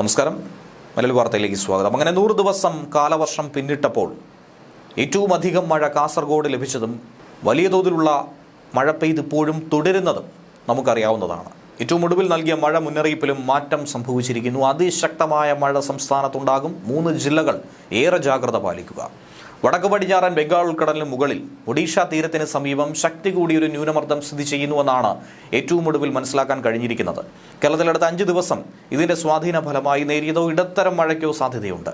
നമസ്കാരം. മലയാളി വാർത്തയിലേക്ക് സ്വാഗതം. അങ്ങനെ നൂറ് ദിവസം കാലവർഷം പിന്നിട്ടപ്പോൾ ഏറ്റവും അധികം മഴ കാസർഗോഡ് ലഭിച്ചതും വലിയ തോതിലുള്ള മഴ പെയ്ത് ഇപ്പോഴും തുടരുന്നതും നമുക്കറിയാവുന്നതാണ്. ഏറ്റവും ഒടുവിൽ നൽകിയ മഴ മുന്നറിയിപ്പിലും മാറ്റം സംഭവിച്ചിരിക്കുന്നു. അതിശക്തമായ മഴ സംസ്ഥാനത്തുണ്ടാകും. മൂന്ന് ജില്ലകൾ ഏറെ ജാഗ്രത പാലിക്കുക. വടക്ക് പടിഞ്ഞാറൻ ബംഗാൾ ഉൾക്കടലിന് മുകളിൽ ഒഡീഷ തീരത്തിന് സമീപം ശക്തി കൂടിയൊരു ന്യൂനമർദ്ദം സ്ഥിതി ചെയ്യുന്നുവെന്നാണ് ഏറ്റവും ഒടുവിൽ മനസ്സിലാക്കാൻ കഴിഞ്ഞിരിക്കുന്നത്. കേരളത്തിലടുത്ത അഞ്ച് ദിവസം ഇതിന്റെ സ്വാധീന ഫലമായി നേരിയതോ ഇടത്തരം മഴയ്ക്കോ സാധ്യതയുണ്ട്.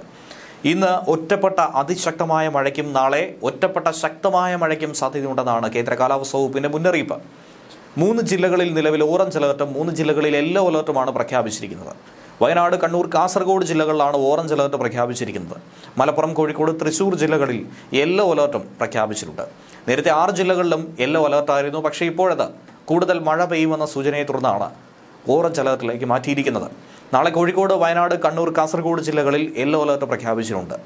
ഇന്ന് ഒറ്റപ്പെട്ട അതിശക്തമായ മഴയ്ക്കും നാളെ ഒറ്റപ്പെട്ട ശക്തമായ മഴയ്ക്കും സാധ്യതയുണ്ടെന്നാണ് കേന്ദ്ര കാലാവസ്ഥാ വകുപ്പിന്റെ മുന്നറിയിപ്പ്. മൂന്ന് ജില്ലകളിൽ നിലവിൽ ഓറഞ്ച് അലേർട്ടും മൂന്ന് ജില്ലകളിൽ യെല്ലോ അലേർട്ടുമാണ് പ്രഖ്യാപിച്ചിരിക്കുന്നത്. വയനാട് കണ്ണൂർ കാസർഗോഡ് ജില്ലകളിലാണ് ഓറഞ്ച് അലേർട്ട് പ്രഖ്യാപിച്ചിരിക്കുന്നത്. മലപ്പുറം കോഴിക്കോട് തൃശൂർ ജില്ലകളിൽ യെല്ലോ അലർട്ടും പ്രഖ്യാപിച്ചിട്ടുണ്ട്. നേരത്തെ ആറ് ജില്ലകളിലും യെല്ലോ അലർട്ടായിരുന്നു പക്ഷേ ഇപ്പോഴത് കൂടുതൽ മഴ പെയ്യുമെന്ന സൂചനയെ തുടർന്നാണ് ഓറഞ്ച് അലർട്ടിലേക്ക് മാറ്റിയിരിക്കുന്നത്. നാളെ കോഴിക്കോട് വയനാട് കണ്ണൂർ കാസർഗോഡ് ജില്ലകളിൽ യെല്ലോ അലർട്ട് പ്രഖ്യാപിച്ചിട്ടുണ്ട്.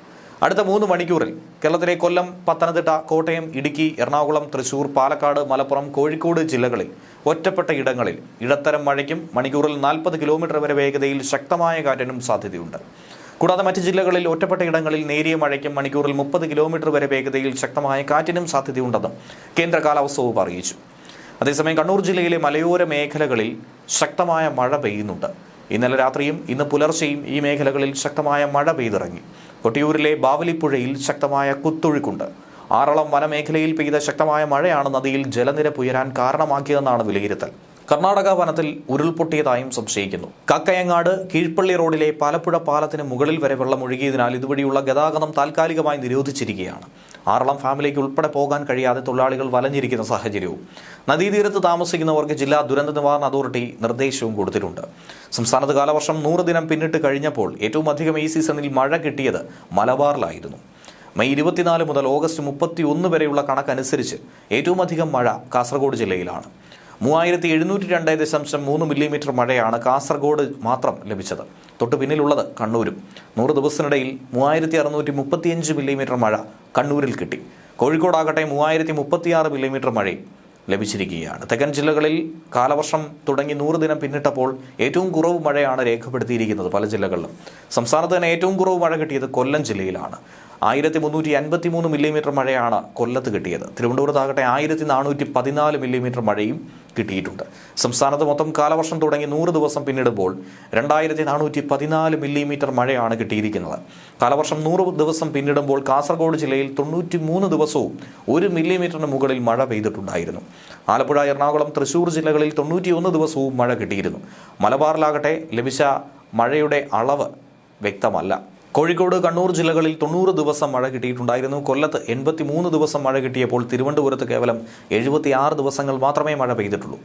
അടുത്ത മൂന്ന് മണിക്കൂറിൽ കേരളത്തിലെ കൊല്ലം പത്തനംതിട്ട കോട്ടയം ഇടുക്കി എറണാകുളം തൃശൂർ പാലക്കാട് മലപ്പുറം കോഴിക്കോട് ജില്ലകളിൽ ഒറ്റപ്പെട്ട ഇടങ്ങളിൽ ഇടത്തരം മഴയ്ക്കും മണിക്കൂറിൽ നാൽപ്പത് കിലോമീറ്റർ വരെ വേഗതയിൽ ശക്തമായ കാറ്റിനും സാധ്യതയുണ്ട്. കൂടാതെ മറ്റ് ജില്ലകളിൽ ഒറ്റപ്പെട്ട ഇടങ്ങളിൽ നേരിയ മഴയ്ക്കും മണിക്കൂറിൽ മുപ്പത് കിലോമീറ്റർ വരെ വേഗതയിൽ ശക്തമായ കാറ്റിനും സാധ്യതയുണ്ടെന്നും കേന്ദ്ര കാലാവസ്ഥ വകുപ്പ് അറിയിച്ചു. അതേസമയം കണ്ണൂർ ജില്ലയിലെ മലയോര മേഖലകളിൽ ശക്തമായ മഴ പെയ്യുന്നുണ്ട്. ഇന്നലെ രാത്രിയും ഇന്ന് പുലർച്ചെയും ഈ മേഖലകളിൽ ശക്തമായ മഴ പെയ്തിറങ്ങി. കൊട്ടിയൂരിലെ ബാവലിപ്പുഴയിൽ ശക്തമായ കുത്തൊഴുക്കുണ്ട്. ആറളം വനമേഖലയിൽ പെയ്ത ശക്തമായ മഴയാണ് നദിയിൽ ജലനിരപ്പ് ഉയരാൻ കാരണമാക്കിയതെന്നാണ് വിലയിരുത്തൽ. കർണാടക വനത്തിൽ ഉരുൾപൊട്ടിയതായും സംശയിക്കുന്നു. കക്കയങ്ങാട് കീഴ്പള്ളി റോഡിലെ പാലപ്പുഴ പാലത്തിന് മുകളിൽ വരെ വെള്ളം ഒഴുകിയതിനാൽ ഇതുവഴിയുള്ള ഗതാഗതം താൽക്കാലികമായി നിരോധിച്ചിരിക്കുകയാണ്. ആറളം ഫാമിലിക്ക് ഉൾപ്പെടെ പോകാൻ കഴിയാതെ തൊഴിലാളികൾ വലഞ്ഞിരിക്കുന്ന സാഹചര്യവും. നദീതീരത്ത് താമസിക്കുന്നവർക്ക് ജില്ലാ ദുരന്ത നിവാരണ അതോറിറ്റി നിർദ്ദേശവും കൊടുത്തിട്ടുണ്ട്. സംസ്ഥാനത്ത് കാലവർഷം നൂറ് ദിനം പിന്നിട്ട് കഴിഞ്ഞപ്പോൾ ഏറ്റവും അധികം ഈ സീസണിൽ മഴ കിട്ടിയത് മലബാറിലായിരുന്നു. മെയ് ഇരുപത്തിനാല് മുതൽ ഓഗസ്റ്റ് മുപ്പത്തി ഒന്ന് വരെയുള്ള കണക്കനുസരിച്ച് ഏറ്റവും അധികം മഴ കാസർഗോഡ് ജില്ലയിലാണ്. മൂവായിരത്തി എഴുന്നൂറ്റി രണ്ട് ദശാംശം മൂന്ന് മില്ലിമീറ്റർ മഴയാണ് കാസർഗോഡ് മാത്രം ലഭിച്ചത്. തൊട്ടു പിന്നിലുള്ളത് കണ്ണൂരും. നൂറ് ദിവസത്തിനിടയിൽ മൂവായിരത്തി അറുന്നൂറ്റി മുപ്പത്തിയഞ്ച് മില്ലിമീറ്റർ മഴ കണ്ണൂരിൽ കിട്ടി. കോഴിക്കോടാകട്ടെ മൂവായിരത്തി മുപ്പത്തിയാറ് മില്ലിമീറ്റർ മഴയും ലഭിച്ചിരിക്കുകയാണ്. തെക്കൻ ജില്ലകളിൽ കാലവർഷം തുടങ്ങി നൂറ് ദിനം പിന്നിട്ടപ്പോൾ ഏറ്റവും കുറവ് മഴയാണ് രേഖപ്പെടുത്തിയിരിക്കുന്നത് പല ജില്ലകളിലും. സംസ്ഥാനത്ത് തന്നെ ഏറ്റവും കുറവ് മഴ കിട്ടിയത് കൊല്ലം ജില്ലയിലാണ്. ആയിരത്തി മുന്നൂറ്റി അൻപത്തി മൂന്ന് മില്ലിമീറ്റർ മഴയാണ് കൊല്ലത്ത് കിട്ടിയത്. തിരുവനന്തപുരത്താകട്ടെ ആയിരത്തി നാനൂറ്റി പതിനാല് മില്ലിമീറ്റർ മഴയും കിട്ടിയിട്ടുണ്ട്. സംസ്ഥാനത്ത് മൊത്തം കാലവർഷം തുടങ്ങി നൂറ് ദിവസം പിന്നിടുമ്പോൾ രണ്ടായിരത്തി നാനൂറ്റി പതിനാല് മില്ലിമീറ്റർ മഴയാണ് കിട്ടിയിരിക്കുന്നത്. കാലവർഷം നൂറ് ദിവസം പിന്നിടുമ്പോൾ കാസർഗോഡ് ജില്ലയിൽ തൊണ്ണൂറ്റി മൂന്ന് ദിവസവും ഒരു മില്ലിമീറ്ററിന് മുകളിൽ മഴ പെയ്തിട്ടുണ്ടായിരുന്നു. ആലപ്പുഴ എറണാകുളം തൃശൂർ ജില്ലകളിൽ തൊണ്ണൂറ്റിയൊന്ന് ദിവസവും മഴ കിട്ടിയിരുന്നു. മലബാറിലാകട്ടെ ലഭിച്ച മഴയുടെ അളവ് വ്യക്തമല്ല. കോഴിക്കോട് കണ്ണൂർ ജില്ലകളിൽ തൊണ്ണൂറ് ദിവസം മഴ കിട്ടിയിട്ടുണ്ടായിരുന്നു. കൊല്ലത്ത് എൺപത്തി മൂന്ന് ദിവസം മഴ കിട്ടിയപ്പോൾ തിരുവനന്തപുരത്ത് കേവലം എഴുപത്തിയാറ് ദിവസങ്ങൾ മാത്രമേ മഴ പെയ്തിട്ടുള്ളൂ.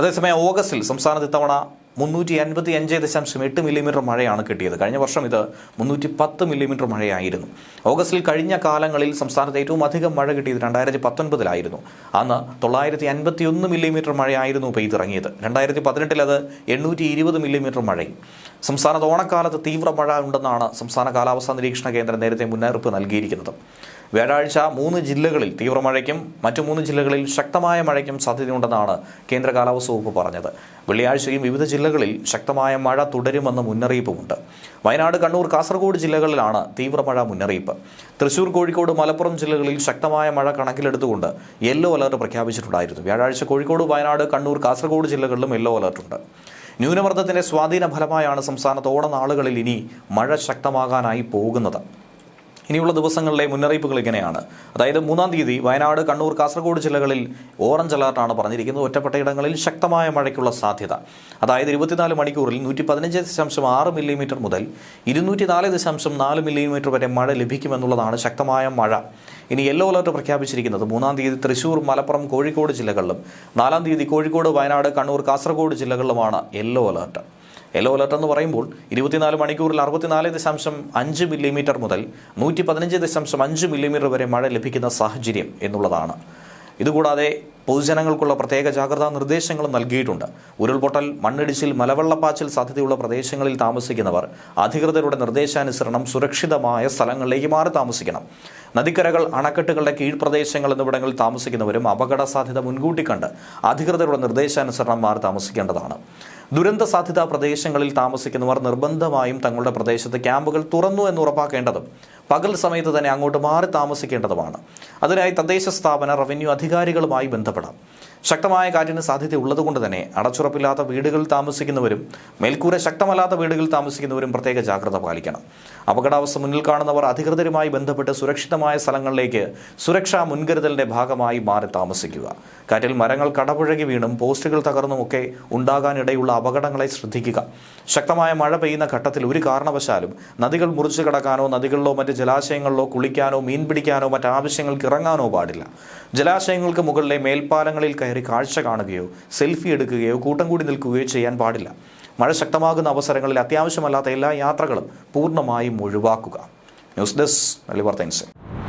അതേസമയം ഓഗസ്റ്റിൽ സംസ്ഥാനത്ത് ഇത്തവണ മുന്നൂറ്റി അൻപത്തി അഞ്ച് ദശാംശം എട്ട് മില്ലിമീറ്റർ മഴയാണ് കിട്ടിയത്. കഴിഞ്ഞ വർഷം ഇത് മുന്നൂറ്റി പത്ത് മില്ലിമീറ്റർ മഴയായിരുന്നു. ഓഗസ്റ്റിൽ കഴിഞ്ഞ കാലങ്ങളിൽ സംസ്ഥാനത്ത് ഏറ്റവും അധികം മഴ കിട്ടിയത് രണ്ടായിരത്തി പത്തൊൻപതിലായിരുന്നു അന്ന് തൊള്ളായിരത്തി അൻപത്തി ഒന്ന് മില്ലിമീറ്റർ മഴയായിരുന്നു പെയ്തിറങ്ങിയത്. രണ്ടായിരത്തി പതിനെട്ടിൽ അത് എണ്ണൂറ്റി ഇരുപത് മില്ലിമീറ്റർ മഴയും. സംസ്ഥാനത്ത് ഓണക്കാലത്ത് തീവ്ര മഴ ഉണ്ടെന്നാണ് സംസ്ഥാന കാലാവസ്ഥാ നിരീക്ഷണ കേന്ദ്രം നേരത്തെ മുന്നറിയിപ്പ് നൽകിയിരിക്കുന്നത്. വ്യാഴാഴ്ച മൂന്ന് ജില്ലകളിൽ തീവ്രമഴയ്ക്കും മറ്റു മൂന്ന് ജില്ലകളിൽ ശക്തമായ മഴയ്ക്കും സാധ്യതയുണ്ടെന്നാണ് കേന്ദ്ര കാലാവസ്ഥ വകുപ്പ് പറഞ്ഞത്. വെള്ളിയാഴ്ചയും വിവിധ ജില്ലകളിൽ ശക്തമായ മഴ തുടരുമെന്ന മുന്നറിയിപ്പുമുണ്ട്. വയനാട് കണ്ണൂർ കാസർഗോഡ് ജില്ലകളിലാണ് തീവ്രമഴ മുന്നറിയിപ്പ്. തൃശൂർ കോഴിക്കോട് മലപ്പുറം ജില്ലകളിൽ ശക്തമായ മഴ കണക്കിലെടുത്തുകൊണ്ട് യെല്ലോ അലർട്ട് പ്രഖ്യാപിച്ചിട്ടുണ്ടായിരുന്നു. വ്യാഴാഴ്ച കോഴിക്കോട് വയനാട് കണ്ണൂർ കാസർഗോഡ് ജില്ലകളിലും യെല്ലോ അലർട്ടുണ്ട്. ന്യൂനമർദ്ദത്തിന്റെ സ്വാധീന ഫലമായാണ് സംസ്ഥാനത്ത് ഓണനാളുകളിൽ ഇനി മഴ ശക്തമാകാനായി പോകുന്നത്. ഇനിയുള്ള ദിവസങ്ങളിലെ മുന്നറിയിപ്പുകൾ ഇങ്ങനെയാണ്. അതായത് മൂന്നാം തീയതി വയനാട് കണ്ണൂർ കാസർഗോഡ് ജില്ലകളിൽ ഓറഞ്ച് അലർട്ടാണ് പറഞ്ഞിരിക്കുന്നത്. ഒറ്റപ്പെട്ട ഇടങ്ങളിൽ ശക്തമായ മഴയ്ക്കുള്ള സാധ്യത. അതായത് ഇരുപത്തിനാല് മണിക്കൂറിൽ നൂറ്റി പതിനഞ്ച് ദശാംശം ആറ് മില്ലിമീറ്റർ മുതൽ ഇരുന്നൂറ്റി നാല് ദശാംശം നാല് മില്ലിമീറ്റർ വരെ മഴ ലഭിക്കുമെന്നുള്ളതാണ് ശക്തമായ മഴ. ഇനി യെല്ലോ അലർട്ട് പ്രഖ്യാപിച്ചിരിക്കുന്നത് മൂന്നാം തീയതി തൃശൂർ മലപ്പുറം കോഴിക്കോട് ജില്ലകളിലും നാലാം തീയതി കോഴിക്കോട് വയനാട് കണ്ണൂർ കാസർഗോഡ് ജില്ലകളിലുമാണ് യെല്ലോ അലർട്ട്. യെല്ലോ അലർട്ട് എന്ന് പറയുമ്പോൾ ഇരുപത്തിനാല് മണിക്കൂറിൽ അറുപത്തിനാല് ദശാംശം അഞ്ച് മില്ലിമീറ്റർ മുതൽ നൂറ്റി പതിനഞ്ച് ദശാംശം അഞ്ച് മില്ലിമീറ്റർ വരെ മഴ ലഭിക്കുന്ന സാഹചര്യം എന്നുള്ളതാണ്. ഇതുകൂടാതെ പൊതുജനങ്ങൾക്കുള്ള പ്രത്യേക ജാഗ്രതാ നിർദ്ദേശങ്ങളും നൽകിയിട്ടുണ്ട്. ഉരുൾപൊട്ടൽ മണ്ണിടിച്ചിൽ മലവെള്ളപ്പാച്ചിൽ സാധ്യതയുള്ള പ്രദേശങ്ങളിൽ താമസിക്കുന്നവർ അധികൃതരുടെ നിർദ്ദേശാനുസരണം സുരക്ഷിതമായ സ്ഥലങ്ങളിലേക്ക് മാറി താമസിക്കണം. നദിക്കരകൾ അണക്കെട്ടുകളുടെ കീഴ്പ്രദേശങ്ങൾ എന്നിവിടങ്ങളിൽ താമസിക്കുന്നവരും അപകട സാധ്യത മുൻകൂട്ടി കണ്ട് അധികൃതരുടെ നിർദ്ദേശാനുസരണം മാറി താമസിക്കേണ്ടതാണ്. ദുരന്ത സാധ്യതാ പ്രദേശങ്ങളിൽ താമസിക്കുന്നവർ നിർബന്ധമായും തങ്ങളുടെ പ്രദേശത്ത് ക്യാമ്പുകൾ തുറന്നു എന്ന് ഉറപ്പാക്കേണ്ടതും പകൽ സമയത്ത് തന്നെ അങ്ങോട്ട് മാറി താമസിക്കേണ്ടതുമാണ്. അതിനായി തദ്ദേശ സ്ഥാപന റവന്യൂ അധികാരികളുമായി ബന്ധപ്പെടാം കാണപ്പെടാം ശക്തമായ കാറ്റിന് സാധ്യതയുള്ളതുകൊണ്ട് തന്നെ അടച്ചുറപ്പില്ലാത്ത വീടുകളിൽ താമസിക്കുന്നവരും മേൽക്കൂര ശക്തമല്ലാത്ത വീടുകളിൽ താമസിക്കുന്നവരും പ്രത്യേക ജാഗ്രത പാലിക്കണം. അപകടാവസ്ഥ മുന്നിൽ കാണുന്നവർ അധികൃതരുമായി ബന്ധപ്പെട്ട് സുരക്ഷിതമായ സ്ഥലങ്ങളിലേക്ക് സുരക്ഷാ മുൻകരുതലിന്റെ ഭാഗമായി മാറി താമസിക്കുക. കാറ്റിൽ മരങ്ങൾ കടപുഴകി വീണും പോസ്റ്റുകൾ തകർന്നും തകർന്നുമൊക്കെ ഉണ്ടാകാനിടയുള്ള അപകടങ്ങളെ ശ്രദ്ധിക്കുക. ശക്തമായ മഴ പെയ്യുന്ന ഘട്ടത്തിൽ ഒരു കാരണവശാലും നദികൾ മുറിച്ചു കടക്കാനോ നദികളിലോ മറ്റ് ജലാശയങ്ങളിലോ കുളിക്കാനോ മീൻ പിടിക്കാനോ മറ്റാവശ്യങ്ങൾക്ക് ഇറങ്ങാനോ പാടില്ല. ജലാശയങ്ങൾക്ക് മുകളിലെ മേൽപ്പാലങ്ങളിൽ കയറി കാഴ്ച കാണുകയോ സെൽഫി എടുക്കുകയോ കൂട്ടം കൂടി നിൽക്കുകയോ ചെയ്യാൻ പാടില്ല. മഴ ശക്തമാകുന്ന അവസരങ്ങളിൽ അത്യാവശ്യമല്ലാത്ത എല്ലാ യാത്രകളും പൂർണമായും ഒഴിവാക്കുക. ന്യൂസ് ഡെസ്ക് നല്ല ഇൻസൈറ്റ്